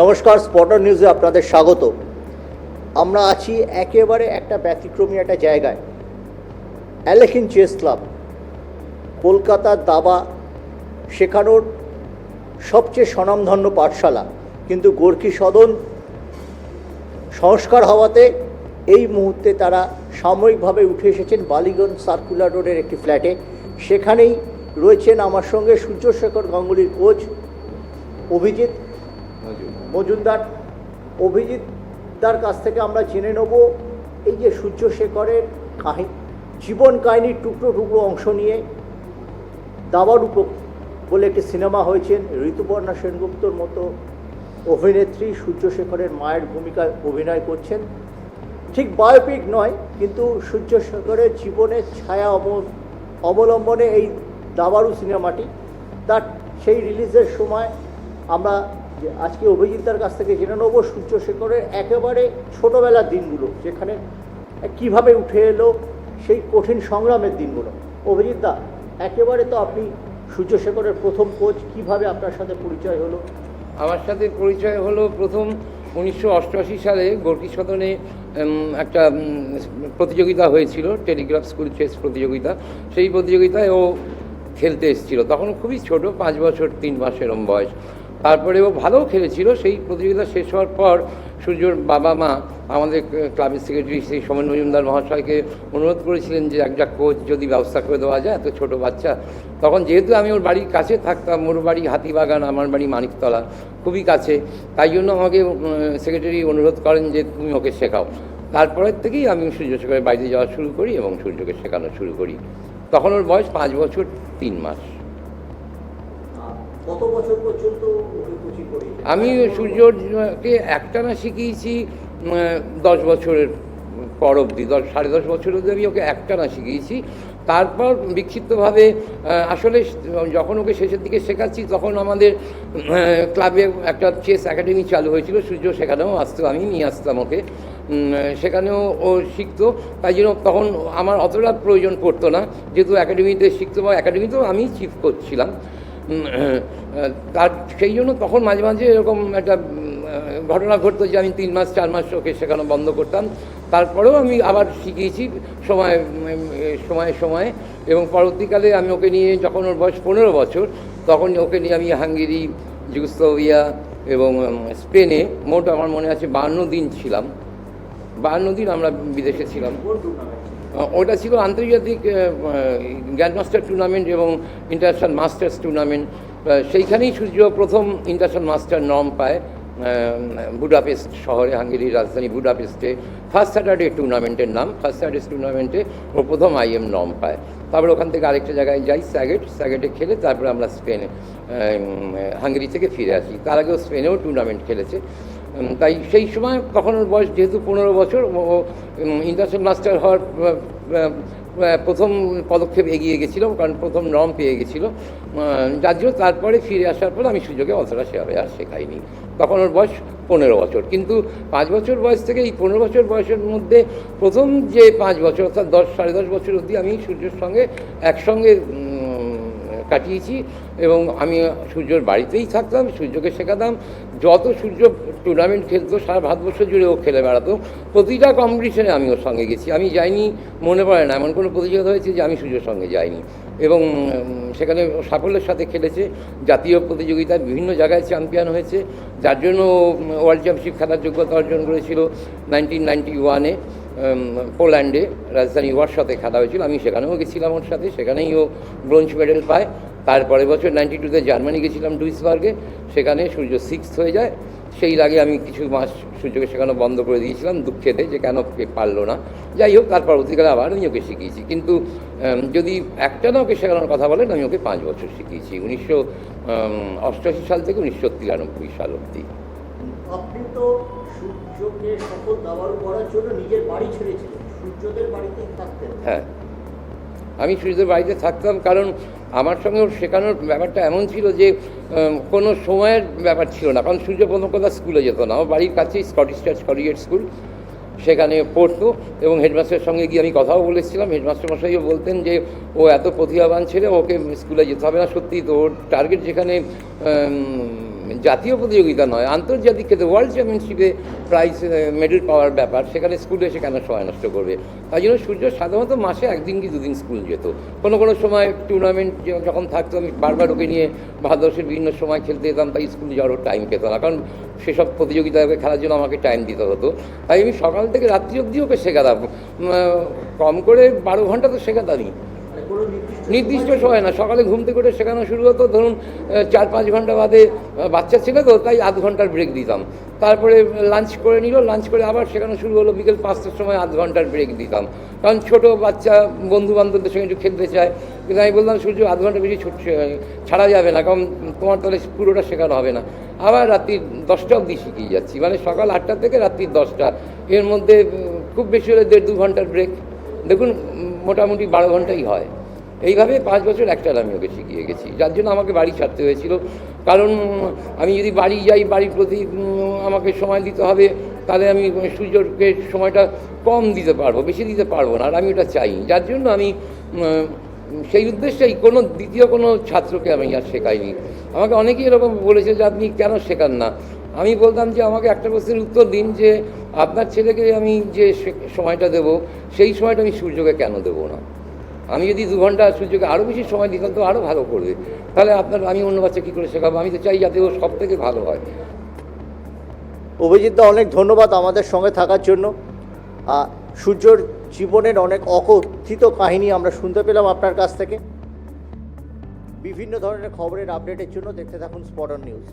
নমস্কার স্পটার নিউজে আপনাদের স্বাগত। আমরা আছি একেবারে একটা ব্যতিক্রমী একটা জায়গায়, অ্যালেকিন চেস ক্লাব। কলকাতার দাবা শেখানোর সবচেয়ে স্বনামধন্য পাঠশালা। কিন্তু গোর্খী সদন সংস্কার হওয়াতে এই মুহূর্তে তারা সাময়িকভাবে উঠে এসেছেন বালিগঞ্জ সার্কুলার রোডের একটি ফ্ল্যাটে। সেখানেই রয়েছেন আমার সঙ্গে সূর্যশেখর গাঙ্গুলির কোচ অভিজিৎ মজুমদার অভিজিৎ অভিজিৎদার কাছ থেকে আমরা জেনে নেব এই যে সূর্যশেখরের কাহিনী জীবন কাহিনীর টুকরো টুকরো অংশ নিয়ে দাবারূপ বলে একটি সিনেমা হয়েছেন ঋতুপর্ণা সেনগুপ্তর মতো অভিনেত্রী সূর্যশেখরের মায়ের ভূমিকায় অভিনয় করছেন। ঠিক বায়োপিক নয়, কিন্তু সূর্যশেখরের জীবনের ছায়া অব- অবলম্বনে এই দাবারু সিনেমাটি। তার সেই রিলিজের সময় আমরা যে আজকে অভিজিৎদার কাছ থেকে জেনে নেব সূর্যশেখরের একেবারে ছোটোবেলার দিনগুলো, যেখানে কীভাবে উঠে এলো সেই কঠিন সংগ্রামের দিনগুলো। অভিজিৎদা, একেবারে তো আপনি সূর্যশেখরের প্রথম কোচ, কীভাবে আপনার সাথে পরিচয় হলো? আমার সাথে পরিচয় হলো প্রথম উনিশশো অষ্টআশি সালে গোর্কি সদনে একটা প্রতিযোগিতা হয়েছিল, টেলিগ্রাফ স্কুল চেস প্রতিযোগিতা। সেই প্রতিযোগিতায় ও খেলতে এসেছিল। তখন খুবই ছোট, পাঁচ বছর, তিন মাস এরম বয়স। তারপরে ও ভালো খেলেছিল। সেই প্রতিযোগিতা শেষ হওয়ার পর সূর্যর বাবা মা আমাদের ক্লাবের সেক্রেটারি সেই সোমেন মজুমদার মহাশয়কে অনুরোধ করেছিলেন যে একটা কোচ যদি ব্যবস্থা করে দেওয়া যায়, এত ছোট বাচ্চা। তখন যেহেতু আমি ওর বাড়ির কাছে থাকতাম, ওর বাড়ি হাতিবাগান, আমার বাড়ি মানিকতলা, খুবই কাছে। তাই জন্য আমাকে সেক্রেটারি অনুরোধ করেন যে তুমি ওকে শেখাও। তারপরের থেকেই আমি সূর্যশেখরের বাড়িতে যাওয়া শুরু করি এবং সূর্যকে শেখানো শুরু করি। তখন ওর বয়স পাঁচ বছর তিন মাস। আমি সূর্যকে একটানা শিখিয়েছি দশ বছরের পর অবধি, দশ, সাড়ে দশ বছর অবধি আমি ওকে একটানা শিখিয়েছি। তারপর বিক্ষিপ্তভাবে আসলে যখন ওকে শেষের দিকে শেখাচ্ছি, তখন আমাদের ক্লাবে একটা চেস একাডেমি চালু হয়েছিল, সূর্য সেখানেও আসতো, আমি নিয়ে আসতাম ওকে। সেখানেও ও শিখতো, তাই জন্য তখন আমার অতটা প্রয়োজন পড়তো না। যেহেতু একাডেমিতে শিখতো বা একাডেমিতেও আমি চিফ করছিলাম তার সেই জন্য তখন মাঝে মাঝে এরকম একটা ঘটনা ঘটতো যে আমি তিন মাস, চার মাস ওকে শেখানো বন্ধ করতাম। তারপরেও আমি আবার শিখিয়েছি সময় সময়ে সময়ে। এবং পরবর্তীকালে আমি ওকে নিয়ে যখন ওর বয়স পনেরো বছর, তখন ওকে নিয়ে আমি হাঙ্গেরি, যুগোস্লোভিয়া এবং স্পেনে মোট আমার মনে আছে বান্ন দিন ছিলাম। বান্ন দিন আমরা বিদেশে ছিলাম। ওটা ছিল আন্তর্জাতিক গ্র্যান্ড মাস্টার টুর্নামেন্ট এবং ইন্টারন্যাশনাল মাস্টার্স টুর্নামেন্ট সেইখানেই সূর্য প্রথম ইন্টারন্যাশনাল মাস্টার নম পায় বুডাপেস্ট শহরে, হাঙ্গেরির রাজধানী বুডাপেস্টে ফার্স্ট স্যাটারডে টুর্নামেন্টের নাম ফার্স্ট স্যাটারডে টুর্নামেন্টে ও প্রথম আইএম নম পায়। তারপরে ওখান থেকে আরেকটা জায়গায় যাই স্যাগেট স্যাগেটে খেলে তারপরে আমরা স্পেনে হাঙ্গেরি থেকে ফিরে আসি। তার আগেও স্পেনেও টুর্নামেন্ট খেলেছে। তাই সেই সময় তখন বয়স যেহেতু পনেরো বছর, ও ইন্টারন্যাশনাল মাস্টার হওয়ার প্রথম পদক্ষেপ এগিয়ে গেছিল, কারণ প্রথম নম পেয়ে গেছিল। যার জন্য তারপরে ফিরে আসার পর আমি সুযোগে অতটা সেভাবে আর শেখাইনি। তখন ওর বয়স পনেরো বছর, কিন্তু পাঁচ বছর বয়স থেকে এই পনেরো বছর বয়সের মধ্যে প্রথম যে পাঁচ বছর, অর্থাৎ দশ, সাড়ে দশ বছর অবধি আমি সূর্যের সঙ্গে একসঙ্গে কাটিয়েছি এবং আমি সূর্যর বাড়িতেই থাকতাম, সূর্যকে শেখাতাম। যত সূর্য টুর্নামেন্ট খেলতো, সারা ভারতবর্ষ জুড়ে ও খেলে বেড়াতো, প্রতিটা কম্পিটিশনে আমি ওর সঙ্গে গেছি। আমি যাইনি, মনে পড়ে না, এমন কোনো প্রতিযোগিতা হয়েছে যে আমি সূর্যর সঙ্গে যাইনি। এবং সেখানে সাফল্যের সাথে খেলেছে, জাতীয় প্রতিযোগিতায় বিভিন্ন জায়গায় চ্যাম্পিয়ন হয়েছে, যার জন্য ওয়ার্ল্ড চ্যাম্পিয়নশিপ খেলার যোগ্যতা অর্জন করেছিল নাইনটিন নাইনটি ওয়ানে পোল্যান্ডে রাজধানী ওয়ার সাথে খেলা হয়েছিল। আমি সেখানেও গেছিলাম ওর সাথে, সেখানেই ও ব্রোঞ্জ মেডেল পায়। তারপরের বছর নাইনটি টুতে জার্মানি গেছিলাম ডুইসবার্গে সেখানে সূর্য সিক্স হয়ে যায়। সেই লাগে আমি কিছু মাস সূর্যকে সেখানে বন্ধ করে দিয়েছিলাম দুঃখেতে যে কেন কে পারল না। যাই হোক তার পরবর্তীকালে আবার আমি ওকে শিখিয়েছি। কিন্তু যদি একটা না ওকে শেখানোর কথা বলেন আমি ওকে পাঁচ বছর শিখিয়েছি। উনিশশো অষ্টআশি সাল থেকে উনিশশো তিরানব্বই সাল অবধি। আপনি তো সূর্যকে সফল দাবারু করার জন্য নিজের বাড়ি ছেড়েছিলেন। সূর্যদের বাড়িতেই থাকতেন। হ্যাঁ। আমি সূর্যদের বাড়িতে থাকতাম কারণ আমার সঙ্গে ওর শেখানোর ব্যাপারটা এমন ছিল যে কোনো সময়ের ব্যাপার ছিল না। কারণ সূর্য প্রথম কথা স্কুলে যেত না। আমার বাড়ির কাছেই স্কটিশ চার্চ কলিগেট স্কুল সেখানে পড়তো এবং হেডমাস্টারের সঙ্গে গিয়ে আমি কথাও বলেছিলাম। হেডমাস্টার মশাইও বলতেন যে, ও এত প্রতিভাবান ছেলে, ওকে স্কুলে যেতে হবে না। সত্যি তো ওর টার্গেট যেখানে জাতীয় প্রতিযোগিতা নয়, আন্তর্জাতিক ক্ষেত্রে ওয়ার্ল্ড চ্যাম্পিয়নশিপে প্রাইজ মেডেল পাওয়ার ব্যাপার, সেখানে স্কুলে এসে কেন সময় নষ্ট করবে। তাই জন্য সূর্য সাধারণত মাসে একদিন কি দুদিন স্কুল যেত। কোনো কোনো সময় টুর্নামেন্ট যখন থাকতো, আমি বারবার ওকে নিয়ে ভারতবর্ষের বিভিন্ন সময় খেলতে যেতাম, তাই স্কুলে যাওয়ারও টাইম পেত না, কারণ সেসব প্রতিযোগিতায় খেলার জন্য আমাকে টাইম দিতে হতো। তাই আমি সকাল থেকে রাত্রি অবধি ওকে শেখাতাম। কম করে বারো ঘণ্টা তো শেখাতামই। নির্দিষ্ট সময় না, সকালে ঘুম থেকে উঠে শেখানো শুরু হতো, ধরুন চার পাঁচ ঘণ্টা বাদে বাচ্চা ছিল তো, তাই আধ ঘণ্টার ব্রেক দিতাম। তারপরে লাঞ্চ করে নিল লাঞ্চ করে আবার শেখানো শুরু হলো, বিকেল পাঁচটার সময় আধ ঘণ্টার ব্রেক দিতাম। কারণ ছোটো বাচ্চা বন্ধু বান্ধবদের সঙ্গে একটু খেলতে চায়, কিন্তু আমি বললাম, সূর্য, আধ ঘণ্টা বেশি ছাড়া যাবে না, কারণ তোমার তাহলে পুরোটা শেখানো হবে না। আবার রাত্রি দশটা অবধি শিখিয়ে যাচ্ছি। মানে সকাল আটটা থেকে রাত্রি দশটা। এর মধ্যে খুব বেশি হলে দেড় দু ঘণ্টার ব্রেক দেখুন মোটামুটি বারো ঘন্টাই হয়। এইভাবে পাঁচ বছর একটার আমি ওকে শিখিয়ে গেছি। যার জন্য আমাকে বাড়ি ছাড়তে হয়েছিল। কারণ আমি যদি বাড়ি যাই, বাড়ির প্রতি আমাকে সময় দিতে হবে, তাহলে আমি সূর্যকে সময়টা কম দিতে পারব, বেশি দিতে পারব না, আর আমি ওটা চাই যার জন্য আমি সেই উদ্দেশ্যেই কোনো দ্বিতীয় কোনো ছাত্রকে আমি আর শেখাইনি। আমাকে অনেকেই এরকম বলেছে যে, আপনি কেন শেখান না? আমি বলতাম যে, আমাকে একটা প্রশ্নের উত্তর দিন যে, আপনার ছেলেকে আমি যে সময়টা দেবো, সেই সময়টা আমি সূর্যকে কেন দেবো না? আমি যদি দু ঘণ্টা সূর্যকে আরও বেশি সময় দিতাম, তো আরও ভালো করবে। তাহলে আপনার, আমি অন্য বাচ্চা কী করে শেখাবো? আমি তো চাই যাতে ও সব থেকে ভালো হয়। অভিজিৎ দা, অনেক ধন্যবাদ আমাদের সঙ্গে থাকার জন্য। সূর্যর জীবনের অনেক অকথিত কাহিনী আমরা শুনতে পেলাম আপনার কাছ থেকে। বিভিন্ন ধরনের খবরের আপডেটের জন্য দেখতে থাকুন স্পটন নিউজ।